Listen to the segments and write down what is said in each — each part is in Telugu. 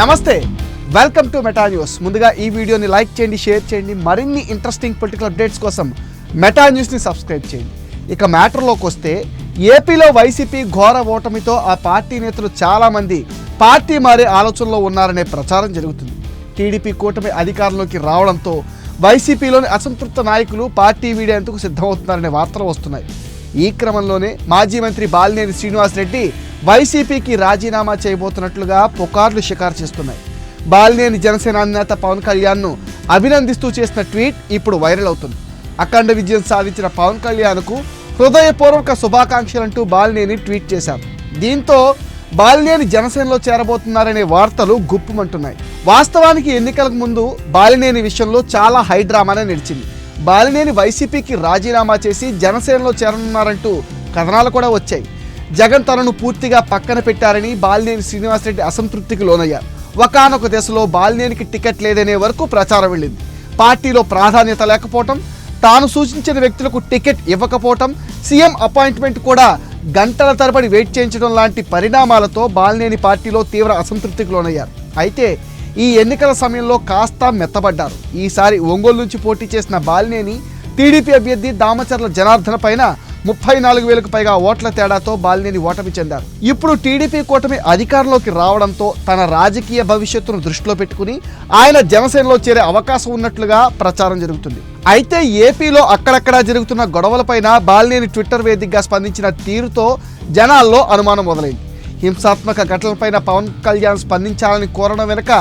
నమస్తే. వెల్కమ్ టు మెటా న్యూస్ ముందుగా ఈ వీడియోని లైక్ చేయండి షేర్ చేయండి. మరిన్ని ఇంట్రెస్టింగ్ పొలిటికల్ అప్డేట్స్ కోసం మెటా న్యూస్ని సబ్స్క్రైబ్ చేయండి. ఇక మ్యాటర్లోకి వస్తే ఏపీలో వైసీపీ ఘోర ఓటమితో ఆ పార్టీ నేతలు చాలామంది పార్టీ మారే ఆలోచనలో ఉన్నారనే ప్రచారం జరుగుతుంది. టీడీపీ కూటమి అధికారంలోకి రావడంతో వైసీపీలోని అసంతృప్త నాయకులు పార్టీ వీడేందుకు సిద్ధమవుతున్నారనే వార్తలు వస్తున్నాయి. ఈ క్రమంలోనే మాజీ మంత్రి బాలినేని శ్రీనివాసరెడ్డి వైసీపీకి రాజీనామా చేయబోతున్నట్లుగా పుకార్లు షికారు చేస్తున్నాయి. బాలినేని జనసేన అధినేత పవన్ కళ్యాణ్ను అభినందిస్తూ చేసిన ట్వీట్ ఇప్పుడు వైరల్ అవుతుంది. అఖండ విజయం సాధించిన పవన్ కళ్యాణ్కు హృదయపూర్వక శుభాకాంక్షలంటూ బాలినేని ట్వీట్ చేశారు. దీంతో బాలినేని జనసేనలో చేరబోతున్నారనే వార్తలు గుప్పుమంటున్నాయి. వాస్తవానికి ఎన్నికలకు ముందు బాలినేని విషయంలో చాలా హైడ్రామానే నిలిచింది. నడిచింది బాలినేని వైసీపీకి రాజీనామా చేసి జనసేనలో చేరనున్నారంటూ కథనాలు కూడా వచ్చాయి. జగన్ తనను పూర్తిగా పక్కన పెట్టారని బాలినేని శ్రీనివాసరెడ్డి అసంతృప్తికి లోనయ్యారు. ఒకనొక దశలో బాలినేనికి టికెట్ లేదనే వరకు ప్రచారం వెళ్ళింది. పార్టీలో ప్రాధాన్యత లేకపోవటం తాను సూచించిన వ్యక్తులకు టికెట్ ఇవ్వకపోవటం సీఎం అపాయింట్మెంట్ కూడా గంటల తరబడి వెయిట్ చేయించడం లాంటి పరిణామాలతో బాలినేని పార్టీలో తీవ్ర అసంతృప్తికి లోనయ్యారు. అయితే ఈ ఎన్నికల సమయంలో కాస్త మెత్తబడ్డారు. ఈసారి ఒంగోలు నుంచి పోటీ చేసిన బాలినేని టీడీపీ అభ్యర్థి దామచర్ల జనార్దన పైన ముప్పై నాలుగు వేలకు పైగా ఓట్ల తేడాతో బాలినేని ఓటమి చెందారు. ఇప్పుడు టీడీపీ కూటమి అధికారంలోకి రావడంతో తన రాజకీయ భవిష్యత్తును దృష్టిలో పెట్టుకుని ఆయన జనసేనలో చేరే అవకాశం ఉన్నట్లుగా ప్రచారం జరుగుతుంది. అయితే ఏపీలో అక్కడక్కడా జరుగుతున్న గొడవలపైన బాలినేని ట్విట్టర్ వేదికగా స్పందించిన తీరుతో జనాల్లో అనుమానం మొదలైంది. హింసాత్మక ఘటనలపైన పవన్ కళ్యాణ్ స్పందించాలని కోరడం వెనుక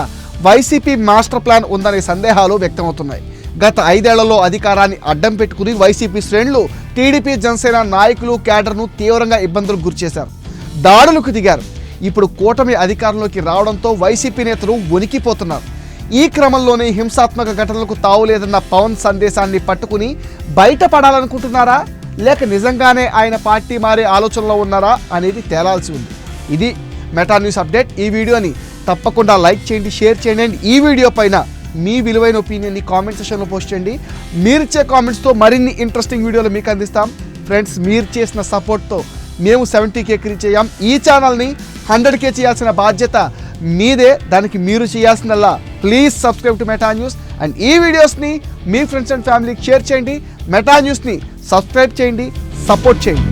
వైసీపీ మాస్టర్ ప్లాన్ ఉందనే సందేహాలు వ్యక్తమవుతున్నాయి. గత ఐదేళ్ళలో అధికారాన్ని అడ్డం పెట్టుకుని వైసీపీ శ్రేణులు టీడీపీ జనసేన నాయకులు క్యాడర్ను తీవ్రంగా ఇబ్బందులకు గురిచేశారు దాడులకు దిగారు. ఇప్పుడు కూటమి అధికారంలోకి రావడంతో వైసీపీ నేతలు వణికిపోతున్నారు. ఈ క్రమంలోనే హింసాత్మక ఘటనలకు తావులేదన్న పవన్ సందేశాన్ని పట్టుకుని బయటపడాలనుకుంటున్నారా? లేక నిజంగానే ఆయన పార్టీ మారే ఆలోచనలో ఉన్నారా అనేది తేలాల్సి ఉంది. ఇది మెటా న్యూస్ అప్డేట్. ఈ వీడియోని తప్పకుండా లైక్ చేయండి షేర్ చేయండి. అండ్ ఈ వీడియో పైన మీ విలువైన ఒపీనియన్ని కామెంట్ సెషన్లో పోస్ట్ చేయండి. మీరు ఇచ్చే కామెంట్స్తో మరిన్ని ఇంట్రెస్టింగ్ వీడియోలు మీకు అందిస్తాం. ఫ్రెండ్స్ మీరు చేసిన సపోర్ట్తో మేము సెవెంటీ కే రీచ్ చేయం. ఈ ఛానల్ని హండ్రెడ్ కే చేయాల్సిన బాధ్యత మీదే. దానికి మీరు చేయాల్సిందల్లా please subscribe to Meta News and ఈ వీడియోస్ని మీ ఫ్రెండ్స్ అండ్ ఫ్యామిలీకి షేర్ చేయండి. మెటా న్యూస్ని సబ్స్క్రైబ్ చేయండి సపోర్ట్ చేయండి.